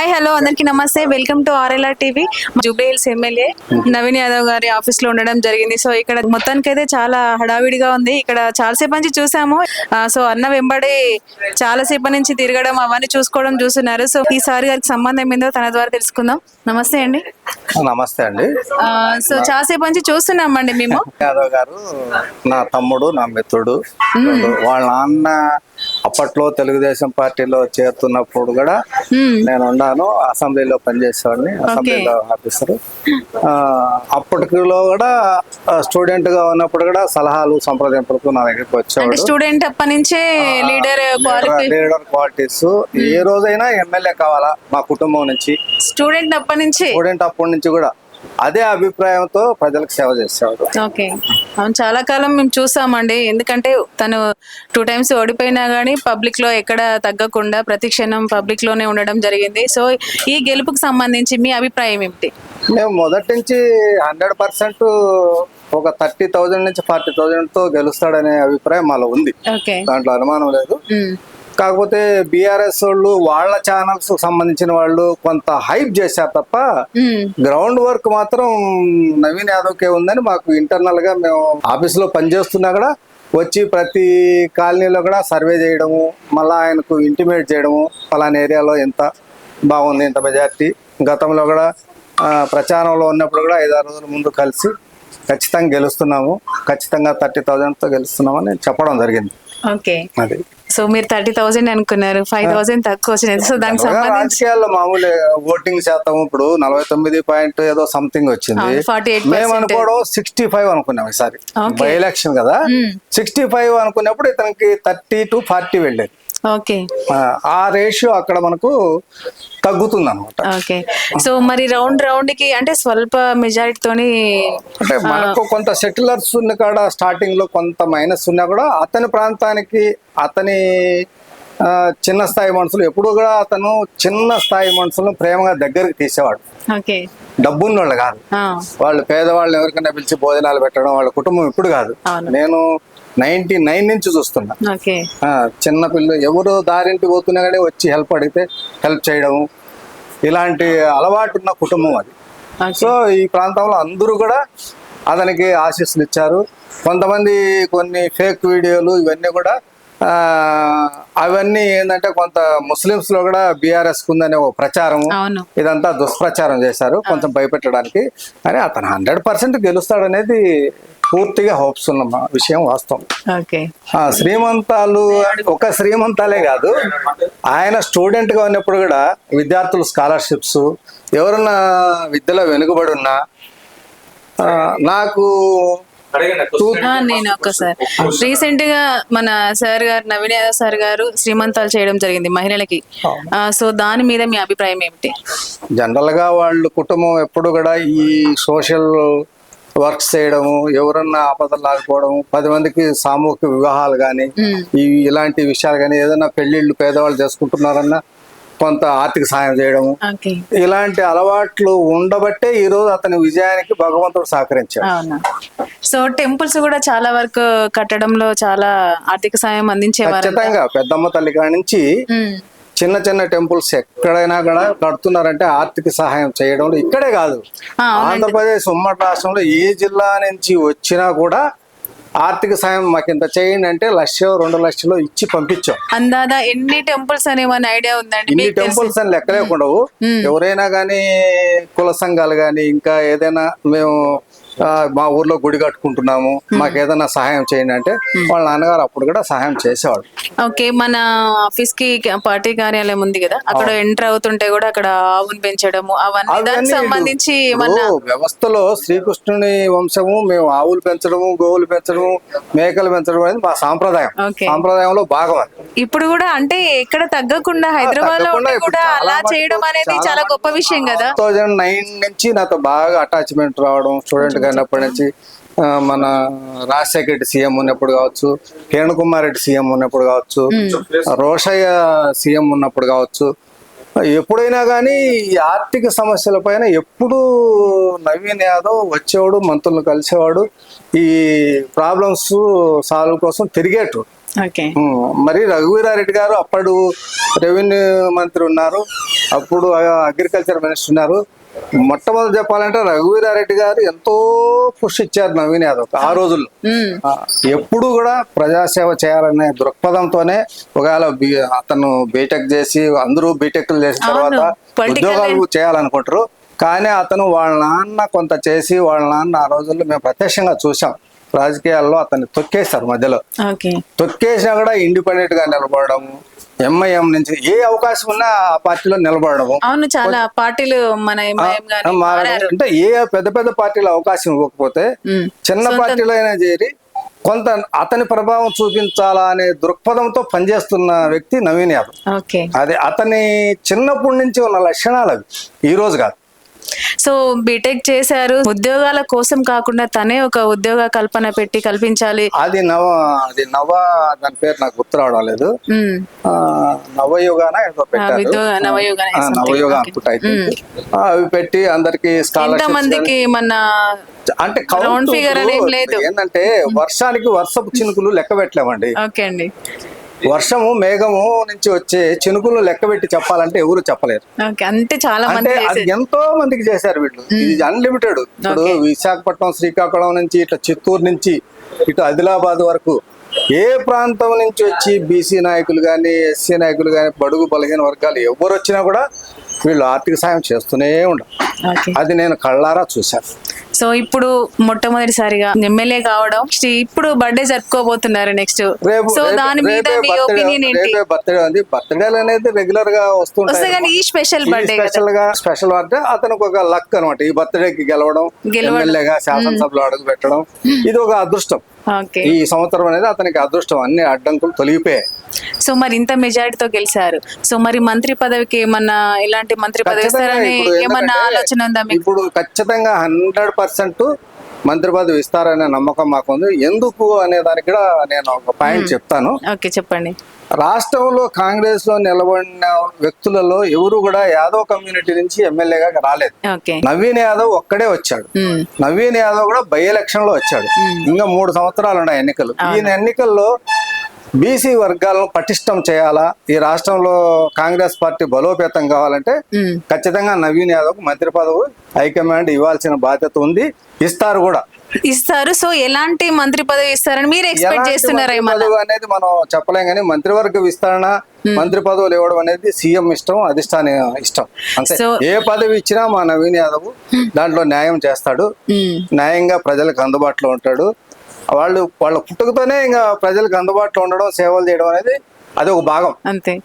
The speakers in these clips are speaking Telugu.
హాయ్ హలో అందరికీ నమస్తే. Welcome to RLR TV Jubilee Hills MLA Naveen Yadav గారి ఆఫీస్లో ఉండడం జరిగింది. సో ఇక్కడ మొత్తానికైతే చాలా హడావిడిగా ఉంది. ఇక్కడ చాలాసేపు నుంచి చూసాము. సో అన్న వెంబడి చాలాసేపు నుంచి తిరగడం అవన్నీ చూసుకోవడం చూస్తున్నారు. సో ఈసారి గారికి సంబంధం ఏందో తన ద్వారా తెలుసుకుందాం. నమస్తే అండి. నమస్తే అండి. సో చాలాసేపు నుంచి చూస్తున్నామండి మేము. యాదవ్ గారు నా తమ్ముడు నా మిత్రుడు వాళ్ళ నాన్న అప్పట్లో తెలుగుదేశం పార్టీలో చేరుతున్నప్పుడు కూడా. నేను ఉన్నాను. అసెంబ్లీలో పనిచేసేవాడిని. అసెంబ్లీలో ఆఫీసర్. అప్పటికిలో కూడా స్టూడెంట్గా ఉన్నప్పుడు కూడా సలహాలు సంప్రదింపులకు నా దగ్గరికి వచ్చేవాడు. స్టూడెంట్ అప్పటి నుంచే లీడర్ లీడర్ క్వాలిటీస్. ఏ రోజైనా ఎమ్మెల్యే కావాలా మా కుటుంబం నుంచి. స్టూడెంట్ అప్పటి నుంచి? స్టూడెంట్ అప్పటి నుంచి కూడా. అదే అభిప్రాయంతో ప్రజలకు సేవ చేసేవాడు. ఓకే. అవును చాలా కాలం మేము చూసామండి. ఎందుకంటే తను టూ టైమ్స్ ఓడిపోయినా కానీ పబ్లిక్లో ఎక్కడ తగ్గకుండా ప్రతి క్షణం పబ్లిక్లోనే ఉండడం జరిగింది. సో ఈ గెలుపుకు సంబంధించి మీ అభిప్రాయం ఏమిటి? మేము మొదటి నుంచి హండ్రెడ్ పర్సెంట్ ఒక థర్టీ థౌజండ్ నుంచి ఫార్టీ థౌజండ్తో గెలుస్తాడనే అభిప్రాయం మాలో ఉంది. దాంట్లో అనుమానం లేదు. కాకపోతే బీఆర్ఎస్ వాళ్ళు వాళ్ళ ఛానల్స్ సంబంధించిన వాళ్ళు కొంత హైప్ చేశారు తప్ప గ్రౌండ్ వర్క్ మాత్రం నవీన్ యాదవ్కే ఉందని మాకు ఇంటర్నల్గా మేము ఆఫీస్లో పనిచేస్తున్నా కూడా వచ్చి ప్రతి కాలనీలో కూడా సర్వే చేయడము మళ్ళీ ఆయనకు ఇంటిమేట్ చేయడము ఫలానా ఏరియాలో ఎంత బాగుంది ఎంత మెజార్టీ గతంలో కూడా ప్రచారంలో ఉన్నప్పుడు కూడా ఐదారు రోజుల ముందు కలిసి ఖచ్చితంగా గెలుస్తున్నాము. ఖచ్చితంగా థర్టీ తో గెలుస్తున్నామని చెప్పడం జరిగింది. ఓకే. అది. సో మీరు థర్టీ థౌసండ్ అనుకున్నారు. ఫైవ్ థౌసండ్ తక్కువ వచ్చినది సో దానికి సంబంధించి మామూలు ఓటింగ్ శాతం ఇప్పుడు నలభై తొమ్మిది పాయింట్ ఏదో సంథింగ్ వచ్చింది. అవును, 48% మేము అనుకోవడం సిక్స్టీ ఫైవ్ అనుకున్నాం ఈసారి. బై ఎలక్షన్ కదా. సిక్స్టీ ఫైవ్ అనుకున్నప్పుడు ఇతనికి థర్టీ టు ఫార్టీ వెళ్ళేది. ఓకే. ఆ, రేషియో అక్కడ మనకు తగ్గుతుంది అనమాట ఓకే. సో మరి రౌండ్ రౌండ్కి అంటే స్వల్ప మెజారిటీతోని అంటే మనకు కొంత సెటిలర్స్ ఉన్న కాడ స్టార్టింగ్లో కొంత మైనస్ ఉన్నా కూడా అతని ప్రాంతానికి అతని చిన్న స్థాయి మనుషులు ఎప్పుడు కూడా అతను చిన్న స్థాయి మనుషులను ప్రేమగా దగ్గరికి తీసేవాడు. ఓకే. డబ్బున్నోళ్ళు కాదు. వాళ్ళు పేదవాళ్ళని ఎవరికైనా పిలిచి భోజనాలు పెట్టడం వాళ్ళ కుటుంబం ఇప్పుడు కాదు. నేను నైన్టీ నైన్ నుంచి చూస్తున్నా. చిన్న పిల్లలు ఎవరు దారింటి పోతున్నా కానీ వచ్చి హెల్ప్ అడిగితే హెల్ప్ చేయడం ఇలాంటి అలవాటు ఉన్న కుటుంబం అది. సో ఈ ప్రాంతంలో అందరూ కూడా అతనికి ఆశీస్సులు ఇచ్చారు. కొంతమంది కొన్ని ఫేక్ వీడియోలు ఇవన్నీ కూడా అవన్నీ ఏంటంటే కొంత ముస్లిమ్స్లో కూడా బీఆర్ఎస్ ఉందనే ఒక ప్రచారం ఇదంతా దుష్ప్రచారం చేశారు కొంచెం భయపెట్టడానికి. కానీ అతను హండ్రెడ్ పర్సెంట్ గెలుస్తాడనేది పూర్తిగా హోప్స్ ఉన్న విషయం వాస్తవం. శ్రీమంతాలు ఒక శ్రీమంతాలే కాదు. ఆయన స్టూడెంట్గా ఉన్నప్పుడు కూడా విద్యార్థులు స్కాలర్షిప్స్ ఎవరన్నా విద్యలో వెనుకబడి ఉన్నా నాకు నేను ఒక్కసారి రీసెంట్గా మన సార్ గారు నవీన్ యాదవ్ సార్ గారు శ్రీమంతాలు చేయడం జరిగింది మహిళలకి. సో దాని మీద మీ అభిప్రాయం ఏమిటి? జనరల్గా వాళ్ళు కుటుంబం ఎప్పుడు కూడా ఈ సోషల్ వర్క్స్ చేయడము ఎవరన్నా ఆపదలు లాకపోవడం పది మందికి సామూహిక వివాహాలు కానీ ఇలాంటి విషయాలు కానీ ఏదైనా పెళ్ళిళ్ళు పేదవాళ్ళు చేసుకుంటున్నారన్నా కొంత ఆర్థిక సాయం చేయడము ఓకే. ఇలాంటి అలవాట్లు ఉండబట్టే ఈ రోజు అతని విజయానికి భగవంతుడు సహకరించాడు. సో టెంపుల్స్ కూడా చాలా వరకు కట్టడంలో చాలా ఆర్థిక సాయం అందించేవారు ఖచ్చితంగా. పెద్దమ్మ తల్లి కాడి నుంచి చిన్న చిన్న టెంపుల్స్ ఎక్కడైనా కూడా కడుతున్నారంటే ఆర్థిక సహాయం చేయడం ఇక్కడే కాదు. ఆంధ్రప్రదేశ్ ఉమ్మడి రాష్ట్రంలో ఏ జిల్లా నుంచి వచ్చినా కూడా ఆర్థిక సాయం మాకు ఇంత చేయండి అంటే లక్ష రెండు లక్షలు ఇచ్చి పంపించాం. అందాదా ఎన్ని టెంపుల్స్ అని ఏమైనా ఐడియా ఉందండి ఇన్ని టెంపుల్స్ అని లెక్కలేకుండవు. ఎవరైనా కానీ కుల సంఘాలు కానీ ఇంకా ఏదైనా మేము మా ఊర్లో గుడి కట్టుకుంటున్నాము. మాకు ఏదైనా సహాయం చేయండి అంటే వాళ్ళ నాన్నగారు అప్పుడు కూడా సహాయం చేసేవాడు ఓకే మన ఆఫీస్కి పార్టీ కార్యాలయం ఉంది కదా అక్కడ ఎంటర్ అవుతుంటే కూడా అక్కడ ఆవును పెంచడము అవన్నీ దానికి సంబంధించి వ్యవస్థలో శ్రీకృష్ణుని వంశము మేము ఆవులు పెంచడము గోవులు పెంచడము మేకలు పెంచడం అనేది మా సాంప్రదాయం. సాంప్రదాయంలో భాగం ఇప్పుడు కూడా అంటే ఎక్కడ తగ్గకుండా హైదరాబాద్లో కూడా అలా చేయడం అనేది చాలా చాలా గొప్ప విషయం కదా. టూ థౌజండ్ నైన్ నుంచి నాతో బాగా అటాచ్మెంట్ రావడం స్టూడెంట్గా ఉన్నప్పటి నుంచి మన రాజశేఖర రెడ్డి సీఎం ఉన్నప్పుడు కావచ్చు కిరణ్ కుమార్ రెడ్డి సీఎం ఉన్నప్పుడు కావచ్చు రోషయ్య సీఎం ఉన్నప్పుడు కావచ్చు ఎప్పుడైనా కానీ ఈ ఆర్థిక సమస్యల పైన ఎప్పుడు నవీన్ యాదవ్ వచ్చేవాడు మంత్రులను కలిసేవాడు ఈ ప్రాబ్లమ్స్ సాల్వ్ కోసం ఉమ్, మరి రఘువీరారెడ్డి గారు అప్పుడు రెవెన్యూ మంత్రి ఉన్నారు అప్పుడు అగ్రికల్చర్ మినిస్టర్ ఉన్నారు మొట్టమొదటి చెప్పాలంటే రఘువీరారెడ్డి గారు ఎంతో పుష్ ఇచ్చారు నవీన్ యాదవ్ ఆ రోజుల్లో. ఎప్పుడు కూడా ప్రజాసేవ చేయాలనే దృక్పథంతోనే ఒకవేళ అతను బీటెక్ చేసి అందరూ బీటెక్ చేసిన తర్వాత ఉద్యోగాలు చేయాలనుకుంటారు. కానీ అతను వాళ్ళ నాన్న కొంత చేసి వాళ్ళ నాన్న ఆ రోజుల్లో మేము ప్రత్యక్షంగా చూసాం. రాజకీయాల్లో అతన్ని తొక్కేస్తారు మధ్యలో. తొక్కేసినా కూడా ఇండిపెండెంట్గా నిలబడడం ఎంఐఎం నుంచి ఏ అవకాశం ఉన్నా ఆ పార్టీలో నిలబడము అవును చాలా పార్టీలు మన అంటే ఏ పెద్ద పెద్ద పార్టీలో అవకాశం ఇవ్వకపోతే చిన్న పార్టీలో అయినా చేరి కొంత అతని ప్రభావం చూపించాలా అనే దృక్పథంతో పనిచేస్తున్న వ్యక్తి నవీన్ యాదవ్. అది అతని చిన్నప్పటి నుంచి ఉన్న లక్షణాలు అవి. ఈ రోజు కాదు. సో బీటెక్ చేశారు. ఉద్యోగాల కోసం కాకుండా తనే ఒక ఉద్యోగ కల్పన పెట్టి కల్పించాలి. అది నవ అది నవ దాని పేరు నాకు గుర్తు రావడం లేదు. నవయుగాన నవయుగ అనుకుంటా అవి పెట్టి అందరికి మందికి మన అంటే count Round figure ఇప్పుడు అనేం లేదు. ఏంటంటే వర్షానికి వర్షపు చినుకులు లెక్క పెట్టలేమండి. ఓకే అండి. వర్షము మేఘము నుంచి వచ్చే చినుకులు లెక్క పెట్టి చెప్పాలంటే ఎవరు చెప్పలేరు. అంటే చాలా మంది అంటే అది ఎంతో మందికి చేశారు వీళ్ళు. ఇది అన్లిమిటెడ్ ఇప్పుడు విశాఖపట్నం శ్రీకాకుళం నుంచి ఇట్లా చిత్తూరు నుంచి ఇటు ఆదిలాబాద్ వరకు ఏ ప్రాంతం నుంచి వచ్చి బీసీ నాయకులు కానీ ఎస్సీ నాయకులు కానీ బడుగు బలహీన వర్గాలు ఎవరు వచ్చినా కూడా వీళ్ళు ఆర్థిక సాయం చేస్తూనే ఓకే. అది నేను కళ్ళారా చూశాను. సో ఇప్పుడు మొట్టమొదటిసారిగా ఎమ్మెల్యే కావడం. ఇప్పుడు బర్త్డే జరుపుకోబోతున్నారు నెక్స్ట్ రేపు సో దాని మీద మీ ఒపీనియన్ ఏంటి? బర్త్డే ఉంది. బర్త్డేలు అనేది రెగ్యులర్గా వస్తే వస్తుంటాయి కానీ ఈ స్పెషల్ బర్త్డే స్పెషల్గా స్పెషల్ అంటే అతనికి ఒక లక్ అనమాట ఈ బర్త్డేకి గెలవడం గెలవడం. ఎమ్మెల్యేగా శాసనసభలో అడుగు పెట్టడం. ఇది ఒక అదృష్టం. ఈ సంవత్సరం అనేది అతనికి అదృష్టం. అన్ని అడ్డంకులు తొలగిపోయాయి. సో మరి ఇంత మెజారిటీతో గెలిచారు. సో మరి మంత్రి పదవికి ఏమన్నా ఇలాంటి మంత్రి పదవి ఇస్తారని ఏమన్నా ఆలోచన ఉందా మీకు? ఇప్పుడు ఖచ్చితంగా హండ్రెడ్ పర్సెంట్ మంత్రి పదవి ఇస్తారనే నమ్మకం మాకుంది. ఎందుకు అనే దానికి కూడా నేను ఒక పాయింట్ చెప్తాను. ఓకే చెప్పండి. రాష్ట్రంలో కాంగ్రెస్లో నిలబడిన వ్యక్తులలో ఎవరు కూడా యాదవ్ కమ్యూనిటీ నుంచి ఎమ్మెల్యేగా రాలేదు. నవీన్ యాదవ్ ఒక్కడే వచ్చాడు. నవీన్ యాదవ్ కూడా బై ఎలక్షన్లో వచ్చాడు. ఇంకా మూడు సంవత్సరాలు ఉన్నాయి ఎన్నికలు. ఈ ఎన్నికల్లో బీసీ వర్గాలను పటిష్టం చేయాలా? ఈ రాష్ట్రంలో కాంగ్రెస్ పార్టీ బలోపేతం కావాలంటే ఖచ్చితంగా నవీన్ యాదవ్ మంత్రి పదవి హైకమాండ్ ఇవ్వాల్సిన బాధ్యత ఉంది. ఇస్తారు కూడా. ఇస్తారు. సో ఎలాంటి మంత్రి పదవి ఇస్తారని మీరు ఎక్స్పెక్ట్ చేస్తున్నారా అనేది మనం చెప్పలేం కానీ మంత్రివర్గ విస్తరణ మంత్రి పదవులు ఇవ్వడం అనేది సీఎం ఇష్టం అధిష్టాన ఇష్టం. అంతే. So- ఏ పదవి ఇచ్చినా మా నవీన్ యాదవ్ దాంట్లో న్యాయం చేస్తాడు. న్యాయంగా ప్రజలకు అందుబాటులో ఉంటాడు. వాళ్ళు వాళ్ళ పుట్టుకతోనే ఇంకా ప్రజలకు అందుబాటులో ఉండడం సేవలు చేయడం అనేది అది ఒక భాగం. అంతే.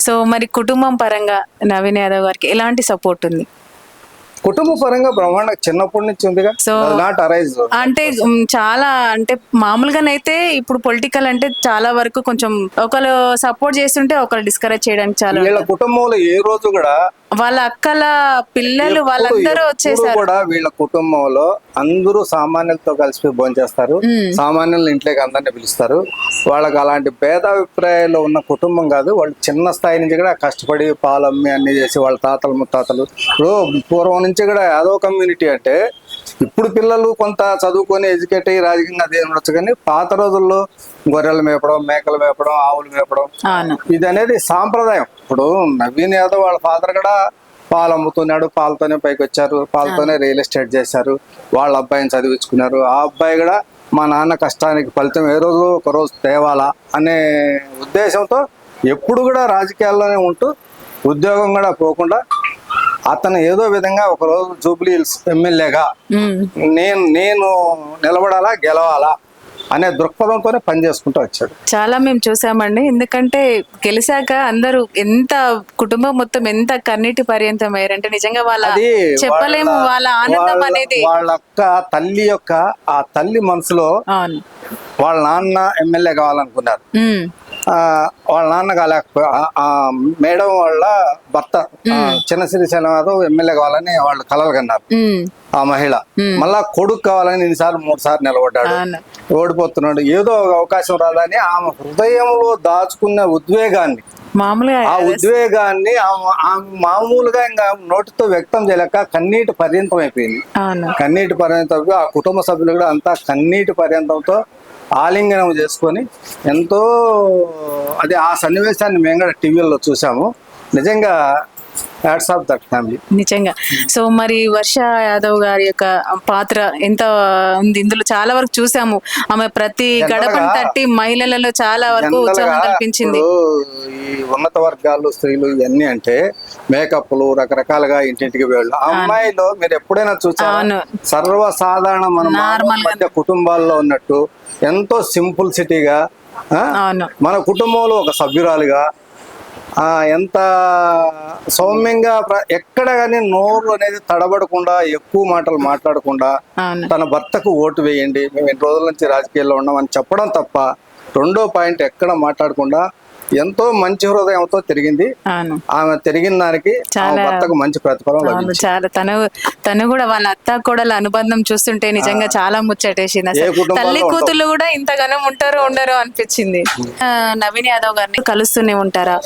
సో మరి కుటుంబం పరంగా నవీన్ యాదవ్ గారికి ఎలాంటి సపోర్ట్ ఉంది? కుటుంబ పరంగా బ్రహ్మాండ చిన్నప్పటి నుంచి ఉందిగా. So- నాట్ అరైజ్ అంటే చాలా అంటే మామూలుగానైతే ఇప్పుడు పొలిటికల్ అంటే చాలా వరకు కొంచెం ఒకరు సపోర్ట్ చేస్తుంటే ఒకరు డిస్కరేజ్ చేయడానికి చాలా వీళ్ళ కుటుంబంలో ఏ రోజు కూడా వాళ్ళ అక్కల పిల్లలు వాళ్ళందరూ వచ్చేసారు. కూడా వీళ్ళ కుటుంబంలో అందరూ సామాన్యులతో కలిసిపోయి భోంచేస్తారు. సామాన్యులను ఇంట్లోకి అందరినీ పిలుస్తారు. వాళ్ళకి అలాంటి భేదాభిప్రాయాలు ఉన్న కుటుంబం కాదు. వాళ్ళు చిన్న స్థాయి నుంచి కూడా కష్టపడి పాలు అమ్మి అన్ని చేసి వాళ్ళ తాతలు ముత్తాతలు. ఇప్పుడు పూర్వం నుంచి కూడా యాదవ కమ్యూనిటీ అంటే ఇప్పుడు పిల్లలు కొంత చదువుకొని ఎడ్యుకేట్ అయ్యి రాజకీయంగా అదే ఉండొచ్చు కానీ పాత రోజుల్లో గొర్రెలు మేపడం మేకలు మేపడం ఆవులు మేపడం. ఇది అనేది సాంప్రదాయం. ఇప్పుడు నవీన్ యాదవ్ వాళ్ళ ఫాదర్ కూడా పాలు అమ్ముతున్నాడు పాలతోనే పైకి వచ్చారు పాలతోనే రియల్ ఎస్టేట్ చేశారు. వాళ్ళ అబ్బాయిని చదివించుకున్నారు. ఆ అబ్బాయి కూడా మా నాన్న కష్టానికి ఫలితం ఏ రోజు ఒక రోజు తేవాలా అనే ఉద్దేశంతో ఎప్పుడు కూడా రాజకీయాల్లోనే ఉంటూ ఉద్యోగం కూడా పోకుండా అతను ఏదో విధంగా ఒక రోజు జూబ్లీ హిల్స్ ఎమ్మెల్యేగా నేను నేను నిలబడాలా గెలవాలా అనే దృక్పథంతోనే పనిచేసుకుంటూ వచ్చాడు. చాలా మేము చూసామండి. ఎందుకంటే గెలిచాక అందరూ ఎంత కుటుంబం మొత్తం ఎంత కన్నీటి పర్యంతం అయ్యారంటే నిజంగా వాళ్ళ చెప్పలేము వాళ్ళ ఆనందం అనేది. వాళ్ళ యొక్క తల్లి యొక్క ఆ తల్లి మనసులో వాళ్ళ నాన్న ఎమ్మెల్యే కావాలనుకున్నారు. వాళ్ళ నాన్న కాలేకపో ఆ- ఆ మేడం వాళ్ళ భర్త చిన్న శ్రీశైలం యాదవ్ ఎమ్మెల్యే కావాలని వాళ్ళు కలలు కన్నారు. ఆ మహిళ. మళ్ళా కొడుకు కావాలని ఎన్నిసార్లు మూడు సార్లు నిలబడ్డాడు ఓడిపోతున్నాడు. ఏదో ఒక అవకాశం రాదని ఆమె హృదయంలో దాచుకున్న ఉద్వేగాన్ని మామూలుగా ఆ ఉద్వేగాన్ని మామూలుగా ఇంకా నోటితో వ్యక్తం చేయలేక కన్నీటి పర్యంతం అయిపోయింది కన్నీటి పర్యంతం ఆ కుటుంబ సభ్యులు కూడా అంతా కన్నీటి పర్యంతంతో ఆలింగనం చేసుకొని ఎంతో అదే ఆ సన్నివేశాన్ని మేము కూడా టీవీలో చూసాము నిజంగా హ్యాట్స్ ఆఫ్ దట్ ఫ్యామిలీ నిజంగా. సో మరి వర్ష యాదవ్ గారి యొక్క పాత్ర ఎంత ఉంది? ఇందులో చాలా వరకు చూసాము. ఆమె ప్రతి గడపను తట్టి మహిళలలో చాలా వరకు ఉత్సాహం కల్పించింది. ఈ ఉన్నత వర్గాలు స్త్రీలు ఇవన్నీ అంటే మేకప్లు రకరకాలుగా ఇంటింటికి వెళ్ళు అమ్మాయిలో మీరు ఎప్పుడైనా చూసారా? అవును. సర్వసాధారణ మన కుటుంబాల్లో ఉన్నట్టు ఎంతో సింపుల్ సిటీగా మన కుటుంబంలో ఒక సభ్యురాలుగా ఎంత సౌమ్యంగా ఎక్కడ కానీ నోరు అనేది తడబడకుండా ఎక్కువ మాటలు మాట్లాడకుండా తన భర్తకు ఓటు వేయండి. మేము ఎన్ని రోజుల నుంచి రాజకీయాల్లో ఉన్నామని చెప్పడం తప్ప రెండో పాయింట్ ఎక్కడ మాట్లాడకుండా ఎంతో మంచి హృదయంతో తిరిగింది. ఆమె తిరిగిన దానికి భర్తకు మంచి ప్రతిఫలం చాలా. తను తను కూడా వాళ్ళ అత్త కోడల అనుబంధం చూస్తుంటే నిజంగా చాలా ముచ్చటేసింది. తల్లి. కూతుళ్ళు కూడా ఇంతగానో ఉంటారో ఉండరో అనిపించింది. నవీన్ యాదవ్ గారిని కలుస్తూనే ఉంటారా?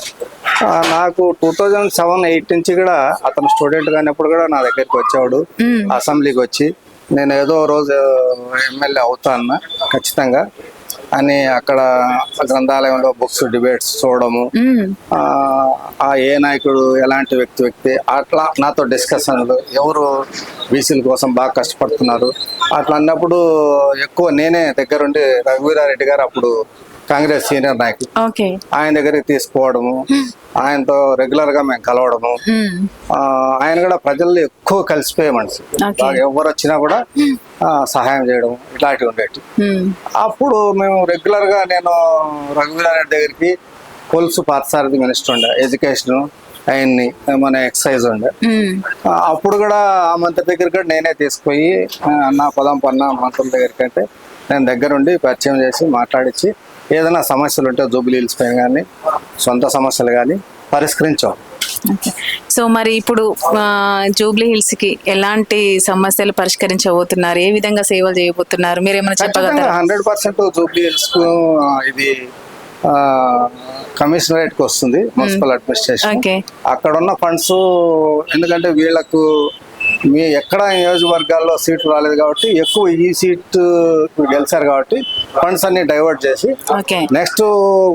నాకు టూ థౌజండ్ సెవెన్ ఎయిట్ నుంచి కూడా అతను స్టూడెంట్ కానప్పుడు కూడా నా దగ్గరికి వచ్చేవాడు. అసెంబ్లీకి వచ్చి నేను ఏదో రోజు ఎమ్మెల్యే అవుతా అన్న ఖచ్చితంగా. అని అక్కడ గ్రంథాలయంలో బుక్స్ డిబేట్స్ చూడడము. ఆ, ఏ నాయకుడు ఎలాంటి వ్యక్తి వ్యక్తి అట్లా నాతో డిస్కషన్లు ఎవరు బీసీల కోసం బాగా కష్టపడుతున్నారు. అట్లా అన్నప్పుడు ఎక్కువ నేనే దగ్గరుండి రఘువీరారెడ్డి గారు అప్పుడు కాంగ్రెస్ సీనియర్ నాయకుడు. ఆయన దగ్గరికి తీసుకోవడము ఆయనతో రెగ్యులర్గా మేము. కలవడము ఆయన కూడా ప్రజల్లో ఎక్కువ కలిసిపోయే మనిషి. ఎవరు వచ్చినా కూడా సహాయం చేయడం ఇలాంటివి ఉండేవి. అప్పుడు మేము రెగ్యులర్గా నేను రఘువీరారెడ్డి దగ్గరికి పులుసు పార్థసారథి మినిస్టర్ ఉండే ఎడ్యుకేషన్ ఆయన్ని మన ఎక్సైజ్ ఉండే అప్పుడు కూడా ఆ మంత్రి దగ్గర కూడా నేనే తీసుకుపోయి అన్న పొలం పన్న మంత్రుల దగ్గరికి అంటే నేను దగ్గరుండి పరిచయం చేసి మాట్లాడించి ఏదైనా సమస్యలు ఉంటే జూబిలీ హిల్స్ పైన కానీ సొంత సమస్యలు కానీ పరిష్కరించాం. సో మరి ఇప్పుడు జూబ్లీ హిల్స్కి ఎలాంటి సమస్యలు పరిష్కరించబోతున్నారు? ఏ విధంగా సేవలు చేయబోతున్నారు? మీరు ఏమైనా చెప్పగలరా హండ్రెడ్ పర్సెంట్ జూబ్లీ హిల్స్కు ఇది కమిషనరేట్కి వస్తుంది మున్సిపల్ అడ్మినిస్ట్రేషన్. అక్కడ ఉన్న ఫండ్స్ ఎందుకంటే వీళ్ళకు మీ ఎక్కడ నియోజకవర్గాల్లో సీట్లు రాలేదు కాబట్టి ఎక్కువ ఈ సీట్ గెలిచారు కాబట్టి ఫండ్స్ అన్ని డైవర్ట్ చేసి నెక్స్ట్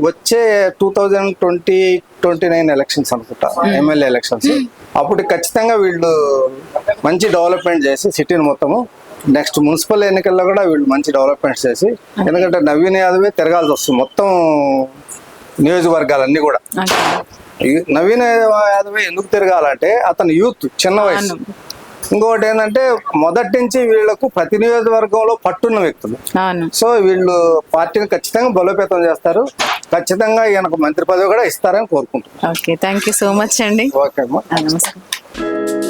వచ్చే two thousand twenty twenty nine elections అనుకుంటా ఎమ్మెల్యే ఎలక్షన్స్. అప్పుడు ఖచ్చితంగా వీళ్ళు మంచి డెవలప్మెంట్ చేసి సిటీని మొత్తము నెక్స్ట్ మున్సిపల్ ఎన్నికల్లో కూడా వీళ్ళు మంచి డెవలప్మెంట్ చేసి ఎందుకంటే నవీన్ యాదవే తిరగాల్సి వస్తుంది మొత్తం నియోజకవర్గాలన్నీ కూడా. నవీన్ యాదవ్ ఎందుకు తిరగాలంటే అతను యూత్ చిన్న వయసు. ఇంకొకటి ఏంటంటే మొదటి నుంచి వీళ్ళకు ప్రతి నియోజకవర్గంలో పట్టున్న వ్యక్తులు. సో వీళ్ళు పార్టీని ఖచ్చితంగా బలోపేతం చేస్తారు. ఖచ్చితంగా ఈయనకు మంత్రి పదవి కూడా ఇస్తారని కోరుకుంటున్నాను okay thank you so much అండి. ఓకే అమ్మా. నమస్కారం